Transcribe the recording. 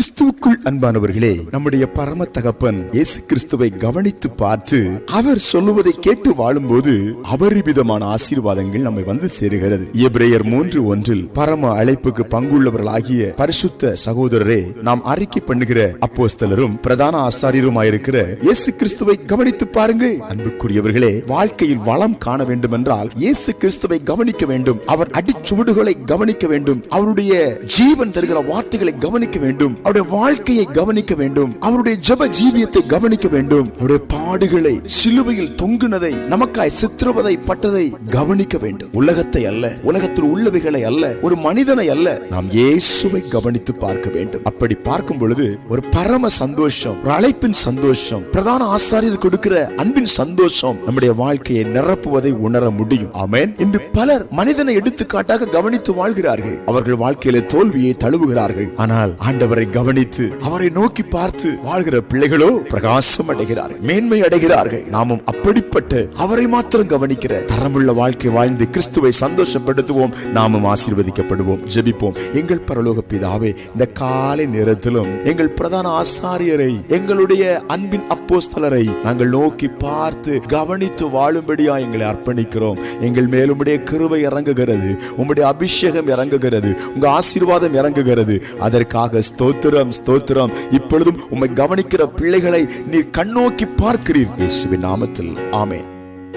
கிறிஸ்துவுக்குள் அன்பானவர்களே நம்முடைய பரம தகப்பன் இயேசு கிறிஸ்துவை கவனித்து பார்த்து அவர் சொல்லுவதை கேட்டு வாழும்போது அபரிவிதமான ஆசீர்வாதங்கள் நம்மை வந்து சேருகிறது. எப்ரேயர் மூன்று ஒன்றில் பரம அழைப்புக்கு பங்குள்ளவர்களாகிய பரிசுத்த சகோதரரே நாம் அறிக்கை பண்ணுகிற அப்போஸ்தலரும் பிரதான ஆசாரியருமாயிருக்கிற இயேசு கிறிஸ்துவை கவனித்து பாருங்கள். அன்புக்குரியவர்களே வாழ்க்கையில் வளம் காண வேண்டும் என்றால் இயேசு கிறிஸ்துவை கவனிக்க வேண்டும். அவர் அடிச்சுவடுகளை கவனிக்க வேண்டும். அவருடைய ஜீவன் தருகிற வார்த்தைகளை கவனிக்க வேண்டும். அவருடைய வாழ்க்கையை கவனிக்க வேண்டும். அவருடைய ஜப ஜீவியத்தை கவனிக்க வேண்டும். அவருடைய பாடுகளை சிலுவையில் தொங்குனதை நமக்காய் சித்திரவதை பட்டதை கவனிக்க வேண்டும். உலகத்தை அல்ல உலகத்தில் உள்ளவைகளை அல்ல ஒரு மனிதனை அல்ல நாம் இயேசுவை கவனித்து பார்க்க வேண்டும். அப்படி பார்க்கும் பொழுது ஒரு பரம சந்தோஷம் ஒரு அழைப்பின் சந்தோஷம் பிரதான ஆசாரியர் கொடுக்கிற அன்பின் சந்தோஷம் நம்முடைய வாழ்க்கையை நிரப்புவதை உணர முடியும். அமேன் இன்று பலர் மனிதனை எடுத்துக்காட்டாக கவனித்து வாழ்கிறார்கள். அவர்கள் வாழ்க்கையில தோல்வியை தழுவுகிறார்கள். ஆனால் ஆண்டவரை கவனித்து அவரை நோக்கி பார்த்து வாழ்கிற பிள்ளைகளோ பிரகாசம் அடைகிறார்கள் மேன்மை அடைகிறார்கள். நாமும் அப்படிப்பட்ட அவரை மாத்திரம் கவனிக்கிற தரமுள்ள வாழ்க்கை வாழ்ந்து கிறிஸ்துவை சந்தோஷப்படுத்துவோம். நாமும் ஆசீர்வதிக்கப்படுவோம். ஜெபிப்போம். எங்கள் பரலோக பிதாவே இந்த காலை நேரத்திலும் எங்கள் பிரதான ஆசாரியரை எங்களுடைய அன்பின் அப்போஸ்தலரை நாங்கள் நோக்கி பார்த்து கவனித்து வாழும்படியா எங்களை அர்ப்பணிக்கிறோம். எங்கள் மேல் உம்முடைய கிருவை இறங்குகிறது. உம்முடைய அபிஷேகம் இறங்குகிறது. உங்க ஆசீர்வாதம் இறங்குகிறது. அதற்காக ஸ்தோத்திரம். ஸ்தோத்திரம் இப்பொழுதும் உம்மை கவனிக்கிற பிள்ளைகளை நீர் கண்ணோக்கி பார்க்கிறீர். இயேசுவின் நாமத்தில். ஆமென்.